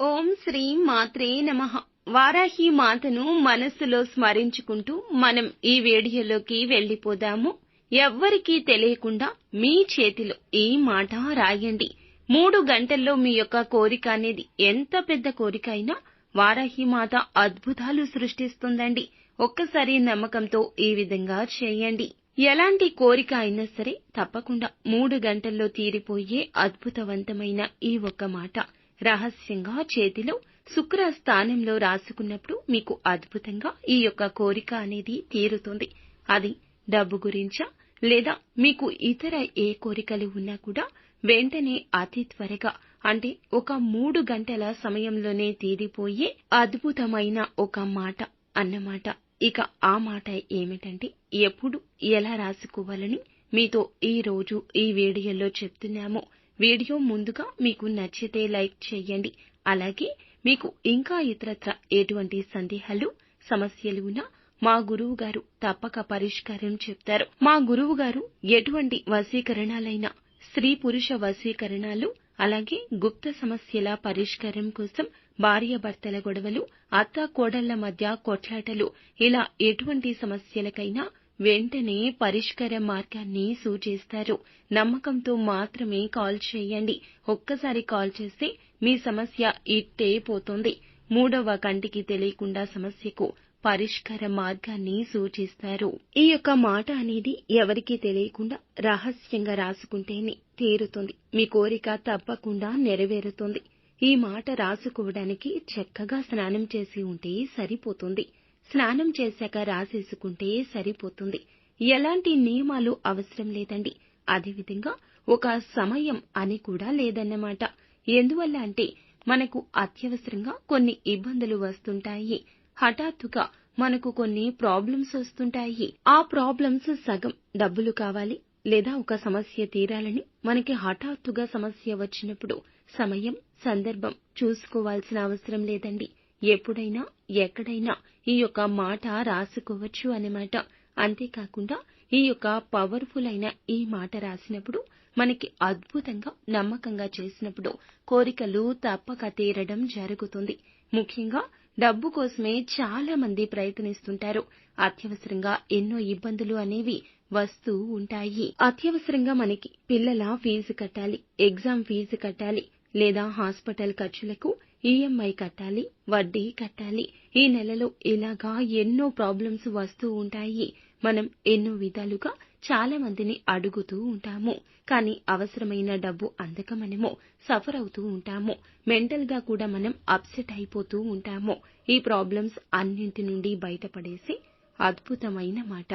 ఓం శ్రీ మాత్రే నమ. వారాహి మాతను మనస్సులో స్మరించుకుంటూ మనం ఈ వీడియోలోకి వెళ్ళిపోదాము. ఎవ్వరికీ తెలియకుండా మీ చేతిలో ఈ మాట రాయండి. మూడు గంటల్లో మీ యొక్క కోరిక అనేది ఎంత పెద్ద కోరిక అయినా వారాహి మాత అద్భుతాలు సృష్టిస్తుందండి. ఒక్కసారి నమ్మకంతో ఈ విధంగా చేయండి. ఎలాంటి కోరిక అయినా సరే తప్పకుండా మూడు గంటల్లో తీరిపోయే అద్భుతవంతమైన ఈ ఒక్క మాట. రహస్యంగా చేతిలో శుక్ర స్థానంలో రాసుకున్నప్పుడు మీకు అద్భుతంగా ఈ యొక్క కోరిక అనేది తీరుతుంది. అది డబ్బు గురించా? లేదా మీకు ఇతర ఏ కోరికలు ఉన్నా కూడా వెంటనే అతి త్వరగా అంటే ఒక మూడు గంటల సమయంలోనే తీరిపోయే అద్భుతమైన ఒక మాట అన్నమాట. ఇక ఆ మాట ఏమిటంటే ఎప్పుడు ఎలా రాసుకోవాలని మీతో ఈ రోజు ఈ వీడియోలో చెప్తున్నాము. వీడియో ముందుగా మీకు నచ్చితే లైక్ చేయండి. అలాగే మీకు ఇంకా ఇతరత్ర ఎటువంటి సందేహాలు సమస్యలు ఉన్నా మా గురువు గారు తప్పక పరిష్కారం చెప్తారు. మా గురువు గారు ఎటువంటి వశీకరణాలైనా స్త్రీ పురుష వశీకరణాలు అలాగే గుప్త సమస్యల పరిష్కారం కోసం భార్యాభర్తల గొడవలు అత్త కోడళ్ళ మధ్య కొట్లాటలు ఇలా ఎటువంటి సమస్యలకైనా వెంటనే పరిష్కార మార్గాన్ని సూచిస్తారు. నమ్మకంతో మాత్రమే కాల్ చేయండి. ఒక్కసారి కాల్ చేస్తే మీ సమస్య ఇట్టే పోతుంది. మూడవ కంటికి తెలియకుండా సమస్యకు పరిష్కార మార్గాన్ని సూచిస్తారు. ఈ యొక్క మాట అనేది ఎవరికీ తెలియకుండా రహస్యంగా రాసుకుంటేనే తీరుతుంది. మీ కోరిక తప్పకుండా నెరవేరుతుంది. ఈ మాట రాసుకోవడానికి చక్కగా స్నానం చేసి ఉంటే సరిపోతుంది. స్నానం చేశాక రాసేసుకుంటే సరిపోతుంది. ఎలాంటి నియమాలు అవసరం లేదండి. అదేవిధంగా ఒక సమయం అని కూడా లేదన్నమాట. ఎందువల్ల అంటే మనకు అత్యవసరంగా కొన్ని ఇబ్బందులు వస్తుంటాయి. హఠాత్తుగా మనకు కొన్ని ప్రాబ్లమ్స్ వస్తుంటాయి. ఆ ప్రాబ్లమ్స్ సగం డబ్బులు కావాలి లేదా ఒక సమస్య తీరాలని మనకి హఠాత్తుగా సమస్య వచ్చినప్పుడు సమయం సందర్భం చూసుకోవాల్సిన అవసరం లేదండి. ఎప్పుడైనా ఎక్కడైనా ఈ యొక్క మాట రాసుకోవచ్చు అన్నమాట అంతేకాకుండా ఈ యొక్క పవర్ఫుల్ అయిన ఈ మాట రాసినప్పుడు మనకి అద్భుతంగా నమ్మకంగా చేసినప్పుడు కోరికలు తప్పక తీరడం జరుగుతుంది. ముఖ్యంగా డబ్బు కోసమే చాలా మంది ప్రయత్నిస్తుంటారు. అత్యవసరంగా ఎన్నో ఇబ్బందులు అనేవి వస్తూ ఉంటాయి. అత్యవసరంగా మనకి పిల్లల ఫీజు కట్టాలి ఎగ్జామ్ ఫీజు కట్టాలి లేదా హాస్పిటల్ ఖర్చులకు ఈఎంఐ కట్టాలి వడ్డీ కట్టాలి. ఈ నెలలో ఇలాగా ఎన్నో ప్రాబ్లమ్స్ వస్తూ ఉంటాయి. మనం ఎన్నో విధాలుగా చాలా మందిని అడుగుతూ ఉంటాము. కానీ అవసరమైన డబ్బు అందక మనము సఫర్ అవుతూ ఉంటాము. మెంటల్గా కూడా మనం అప్సెట్ అయిపోతూ ఉంటాము. ఈ ప్రాబ్లమ్స్ అన్నింటి నుండి బయటపడేసి అద్భుతమైన మాట.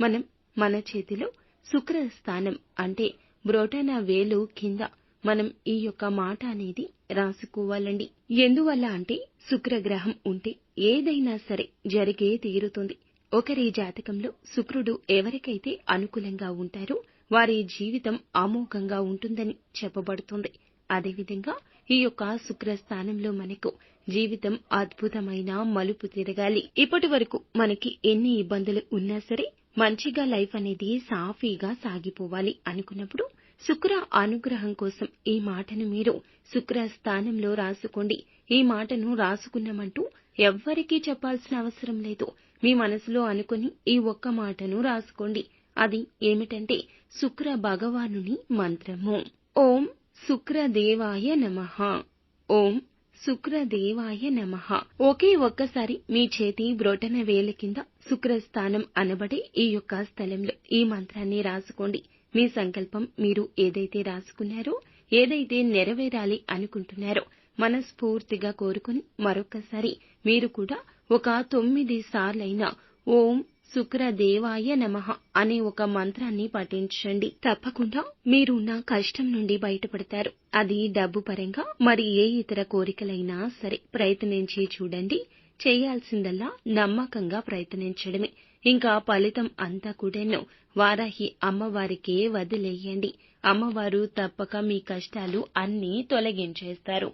మనం మన చేతిలో శుక్ర స్థానం అంటే బ్రోటనా వేలు కింద మనం ఈ యొక్క మాట అనేది రాసుకోవాలండి. ఎందువల్ల అంటే శుక్రగ్రహం ఉంటే ఏదైనా సరే జరిగే తీరుతుంది. ఒకరి జాతకంలో శుక్రుడు ఎవరికైతే అనుకూలంగా ఉంటారో వారి జీవితం అమోఘంగా ఉంటుందని చెప్పబడుతుంది. అదేవిధంగా ఈ యొక్క శుక్రస్థానంలో మనకు జీవితం అద్భుతమైన మలుపు తిరగాలి. ఇప్పటి వరకు మనకి ఎన్ని ఇబ్బందులు ఉన్నా సరే మంచిగా లైఫ్ అనేది సాఫీగా సాగిపోవాలి అనుకున్నప్పుడు శుక్ర అనుగ్రహం కోసం ఈ మాటను మీరు శుక్ర స్థానంలో రాసుకోండి. ఈ మాటను రాసుకున్నామంటూ ఎవ్వరికీ చెప్పాల్సిన అవసరం లేదు. మీ మనసులో అనుకుని ఈ ఒక్క మాటను రాసుకోండి. అది ఏమిటంటే శుక్ర భగవానుని మంత్రము. ఓం శుక్రదేవాయ నమః. ఓం శుక్రదేవాయ నమః. ఒకే ఒక్కసారి మీ చేతి బ్రొటన వేల కింద శుక్రస్థానం అనబడే ఈ యొక్క స్థలంలో ఈ మంత్రాన్ని రాసుకోండి. మీ సంకల్పం మీరు ఏదైతే రాసుకున్నారో ఏదైతే నెరవేరాలి అనుకుంటున్నారో మనస్ఫూర్తిగా కోరుకుని మరొకసారి మీరు కూడా ఒక తొమ్మిది సార్లైనా ఓం శుక్రదేవాయ నమః అనే ఒక మంత్రాన్ని పఠించండి. తప్పకుండా మీరు నా కష్టం నుండి బయటపడతారు. అది డబ్బు పరంగా మరి ఏ ఇతర కోరికలైనా సరే ప్రయత్నించి చూడండి. చేయాల్సిందల్లా నమ్మకంగా ప్రయత్నించడమే. ఇంకా ఫలితం అంతా కూడాను వారాహి అమ్మవారికే వదిలేయండి. అమ్మవారు తప్పక మీ కష్టాలు అన్నీ తొలగించేస్తారు.